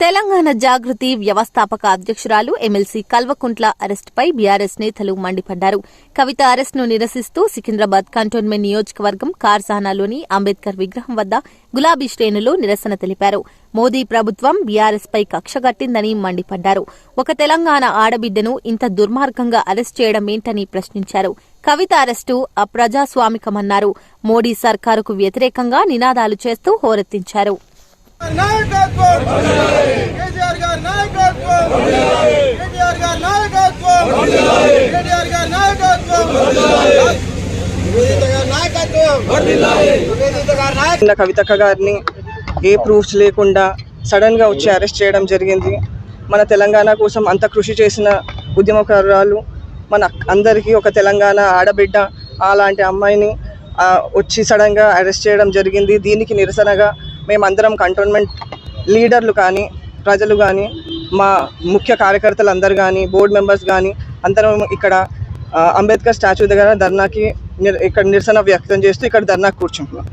తెలంగాణ జాగృతి వ్యవస్థాపక అధ్యక్షురాలు MLC Kalvakuntla అరెస్టుపై BRS నేతలు మండిపడ్డారు. కవిత అరెస్టును నిరసిస్తూ సికింద్రాబాద్ కంటోన్మెంట్ నియోజకవర్గం కార్సానాలోని అంబేద్కర్ విగ్రహం వద్ద గులాబీ శ్రేణులు నిరసన తెలిపారు. మోదీ ప్రభుత్వం బీఆర్ఎస్పై కక్షగట్టిందని మండిపడ్డారు. ఒక తెలంగాణ ఆడబిడ్డను ఇంత దుర్మార్గంగా అరెస్ట్ చేయడం ఏంటని ప్రశ్నించారు. కవిత అరెస్టు అప్రజాస్వామికమన్నారు. మోడీ సర్కారుకు వ్యతిరేకంగా నినాదాలు చేస్తూ హోరెత్తించారు. నాయకత్వం! కేటీఆర్ గారి నాయకత్వం! కేటీఆర్ గారి నాయకత్వం! కవితక్క గారిని ఏ ప్రూఫ్స్ లేకుండా సడన్గా వచ్చి అరెస్ట్ చేయడం జరిగింది. మన తెలంగాణ కోసం అంత కృషి చేసిన ఉద్యమకారురాలు మన అందరికీ ఒక తెలంగాణ ఆడబిడ్డ అలాంటి అమ్మాయిని వచ్చి సడన్గా అరెస్ట్ చేయడం జరిగింది. దీనికి నిరసనగా మేమందరం కంటోన్మెంట్ లీడర్లు కానీ ప్రజలు కానీ మా ముఖ్య కార్యకర్తలు అందరు కానీ బోర్డు మెంబర్స్ కానీ అందరం ఇక్కడ అంబేద్కర్ స్టాచ్యూ దగ్గర ధర్నాకి ఇక్కడ నిరసన వ్యక్తం చేస్తూ ఇక్కడ ధర్నా కూర్చుంటున్నాం.